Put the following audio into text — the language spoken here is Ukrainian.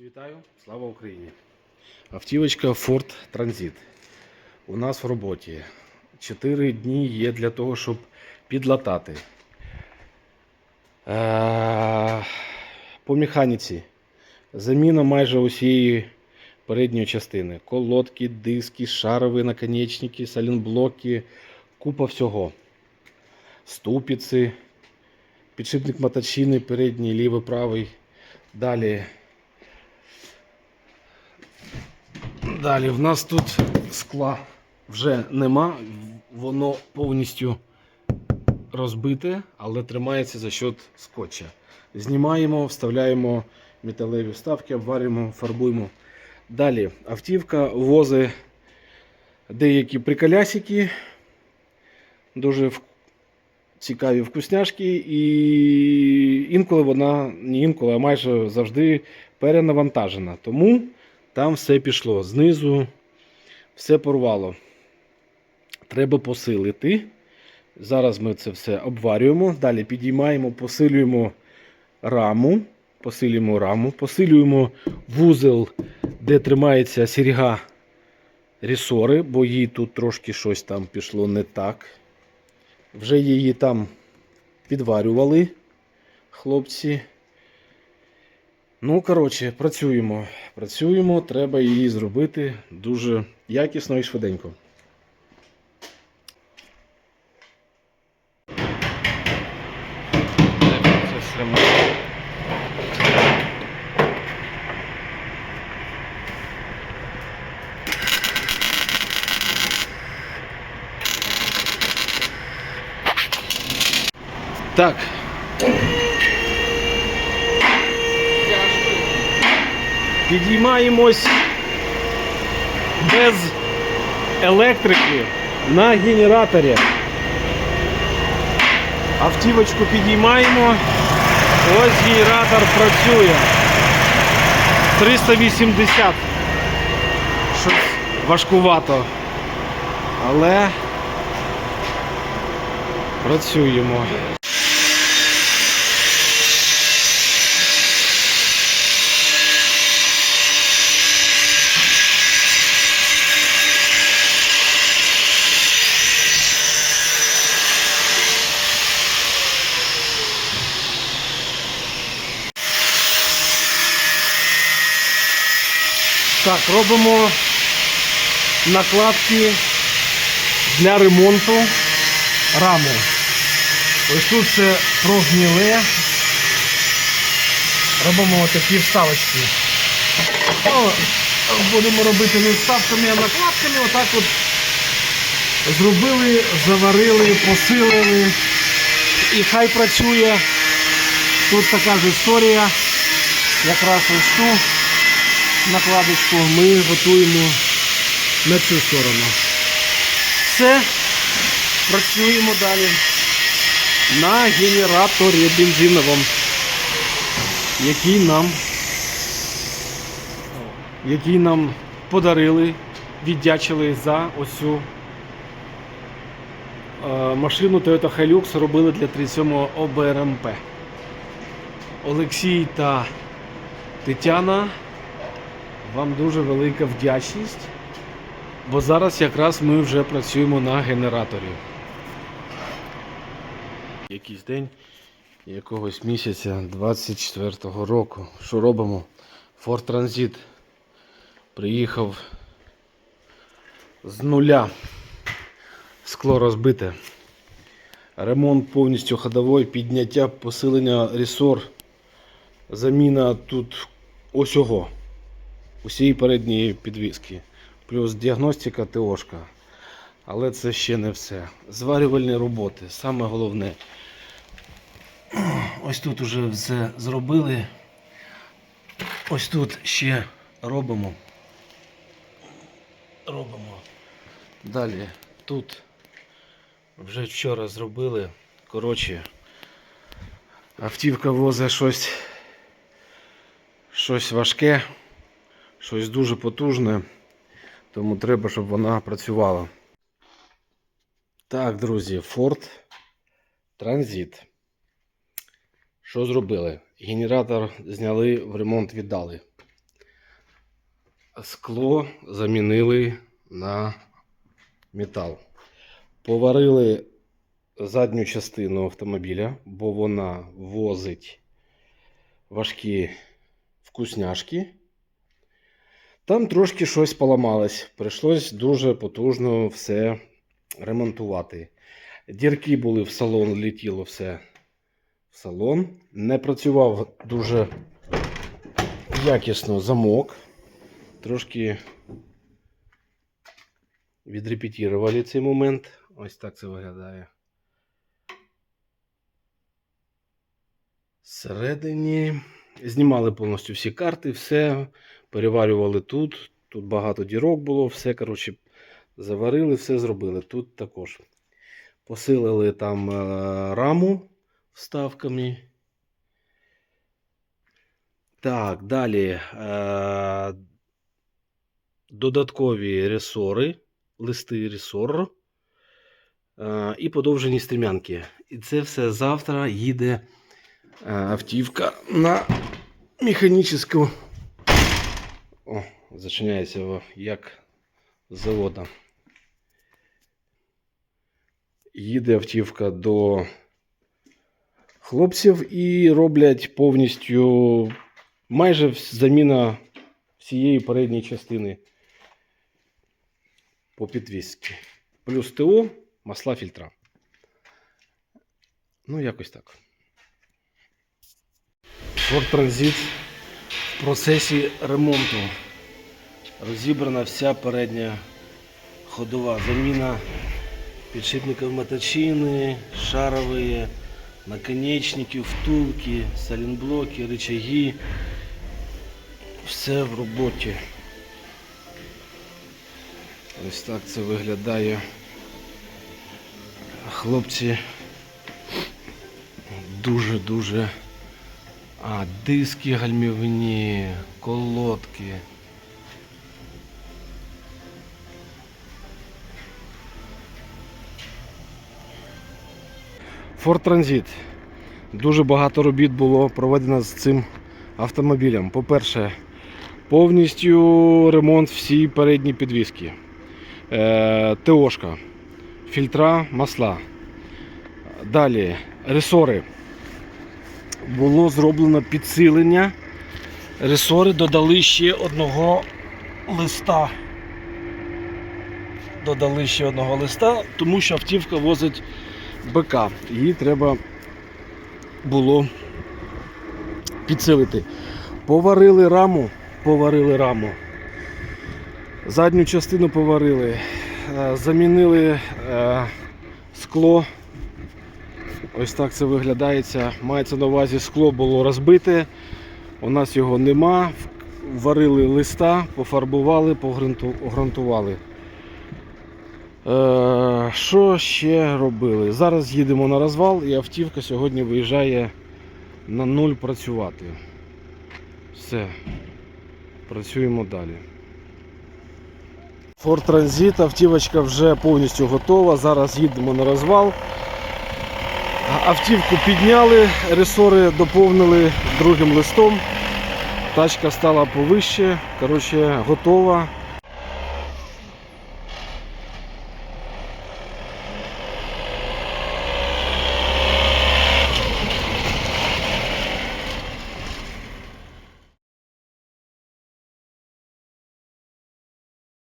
Вітаю! Слава Україні! Автівочка Ford Transit. У нас в роботі. 4 дні є для того, щоб підлатати. Е, По механіці. Заміна майже усієї передньої частини. Колодки, диски, шарові наконечники, салінблоки, купа всього. Ступиці, підшипник моточини, передній, лівий, правий. Далі Далі в нас тут скла вже нема, воно повністю розбите, але тримається за счет скотча. Знімаємо, вставляємо металеві вставки, обварюємо, фарбуємо. Далі автівка возить деякі приколясики, дуже цікаві вкусняшки, і інколи вона, не інколи, а майже завжди перенавантажена. Тому там все пішло. Знизу все порвало. Треба посилити. Зараз ми це все обварюємо. Далі підіймаємо, посилюємо раму. Посилюємо раму, посилюємо вузел, де тримається сірга рісори, бо їй тут трошки щось там пішло не так. Вже її там підварювали хлопці. Ну, коротше, працюємо. Працюємо, треба її зробити дуже якісно і швиденько. Так. Підіймаємось без електрики на генераторі. Автівочку підіймаємо. Ось генератор працює. 380. Щось важкувато. Але працюємо. Так, робимо накладки для ремонту рами. Ось тут це прогніле. Робимо такі вставочки. Будемо робити не вставками, а накладками. Отак от зробили, заварили, посилили. І хай працює. Тут така ж історія. Якраз ось ту накладочку ми готуємо на цю сторону. Все, працюємо далі на генераторі бензиновому, який нам, який нам подарили, віддячили за оцю е, машину Toyota Hilux робили для 37-го ОБРМП. Олексій та Тетяна. Вам дуже велика вдячність, бо зараз якраз ми вже працюємо на генераторі. Якийсь день якогось місяця 24-го року. Що робимо? Ford Transit приїхав з нуля. Скло розбите. Ремонт повністю ходовий, підняття, посилення ресор, заміна тут осього усієї передньої підвіски. Плюс діагностика ТОшка. Але це ще не все. Зварювальні роботи. Саме головне. Ось тут уже все зробили. Ось тут ще робимо. Робимо. Далі тут вже вчора зробили. Коротше, автівка возить щось, щось важке щось дуже потужне, тому треба, щоб вона працювала. Так, друзі, Ford Transit. Що зробили? Генератор зняли, в ремонт віддали. скло замінили на метал. Поварили задню частину автомобіля, бо вона возить важкі вкусняшки. Там трошки щось поламалось. Прийшлось дуже потужно все ремонтувати. Дірки були в салон, летіло все в салон. Не працював дуже якісно замок. Трошки відрепетірували цей момент. Ось так це виглядає. Всередині знімали повністю всі карти, все переварювали тут. Тут багато дірок було, все, коротше, заварили, все зробили. Тут також. Посилили там е, раму вставками. Так, далі. Е, додаткові ресори, листи ресор е, і подовжені стрімянки. І це все завтра їде автівка на механічну. О, зачиняється як завода. Їде автівка до хлопців і роблять повністю майже заміна всієї передньої частини по підвісці. Плюс ТО, масла фільтра. Ну, якось так. Ford Transit в процесі ремонту. Розібрана вся передня ходова заміна підшипників моточини, шарові, наконечники, втулки, салінблоки, рычаги. Все в роботі. Ось так це виглядає. Хлопці дуже-дуже. А, диски гальмівні, колодки. Ford Transit. Дуже багато робіт було проведено з цим автомобілем. По-перше, повністю ремонт всій передній підвіски. Е, ТОшка, фільтра, масла. Далі ресори. Було зроблено підсилення. Ресори додали ще одного листа. Додали ще одного листа, тому що автівка возить БК. Її треба було підсилити. Поварили раму, поварили раму. Задню частину поварили, е, замінили е, скло. Ось так це виглядається. Мається на увазі скло було розбите. У нас його нема. Варили листа, пофарбували, погрунтували. Е, що ще робили? Зараз їдемо на розвал і автівка сьогодні виїжджає на нуль працювати. Все. Працюємо далі. Transit, автівочка вже повністю готова. Зараз їдемо на розвал. Автівку підняли, ресори доповнили другим листом. Тачка стала повище. Коротше, готова.